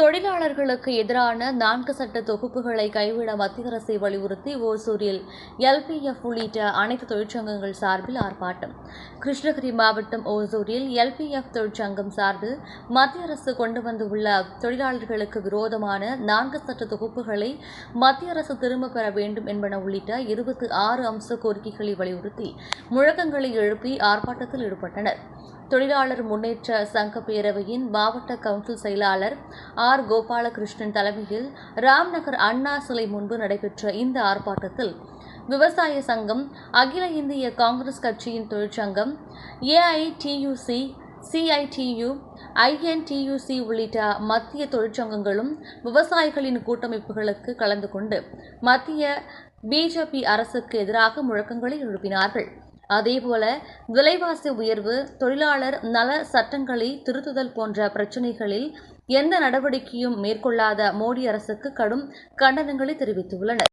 தொழிலாளர்களுக்கு எதிரான நான்கு சட்ட தொகுப்புகளை கைவிட மத்திய அரசை வலியுறுத்தி ஓசூரில் எல்பிஎஃப் உள்ளிட்ட அனைத்து தொழிற்சங்கங்கள் சார்பில் ஆர்ப்பாட்டம். கிருஷ்ணகிரி மாவட்டம் ஓசூரில் எல்பிஎஃப் தொழிற்சங்கம் சார்பில் மத்திய அரசு கொண்டு வந்துள்ள தொழிலாளர்களுக்கு விரோதமான நான்கு சட்ட தொகுப்புகளை மத்திய அரசு திரும்பப் பெற வேண்டும் என்பன உள்ளிட்ட இருபத்தி ஆறு அம்ச கோரிக்கைகளை வலியுறுத்தி முழக்கங்களை எழுப்பி ஆர்ப்பாட்டத்தில் ஈடுபட்டனர். தொழிலாளர் முன்னேற்ற சங்க பேரவையின் மாவட்ட கவுன்சில் செயலாளர் ஆர் கோபாலகிருஷ்ணன் தலைமையில் ராம்நகர் அண்ணா சிலை முன்பு நடைபெற்ற இந்த ஆர்ப்பாட்டத்தில் விவசாய சங்கம் அகில இந்திய காங்கிரஸ் கட்சியின் தொழிற்சங்கம் ஏஐடியூசி சிஐடியு ஐஎன்டியூசி உள்ளிட்ட மத்திய தொழிற்சங்கங்களும் விவசாயிகளின் கூட்டமைப்புகளுக்கு கலந்து கொண்டு மத்திய பிஜேபி அரசுக்கு எதிராக முழக்கங்களை எழுப்பினார்கள். அதேபோல விலைவாசி உயர்வு தொழிலாளர் நல சட்டங்களை திருத்துதல் போன்ற பிரச்சினைகளில் எந்த நடவடிக்கையும் மேற்கொள்ளாத மோடி அரசுக்கு கடும் கண்டனங்களை தெரிவித்துள்ளனர்.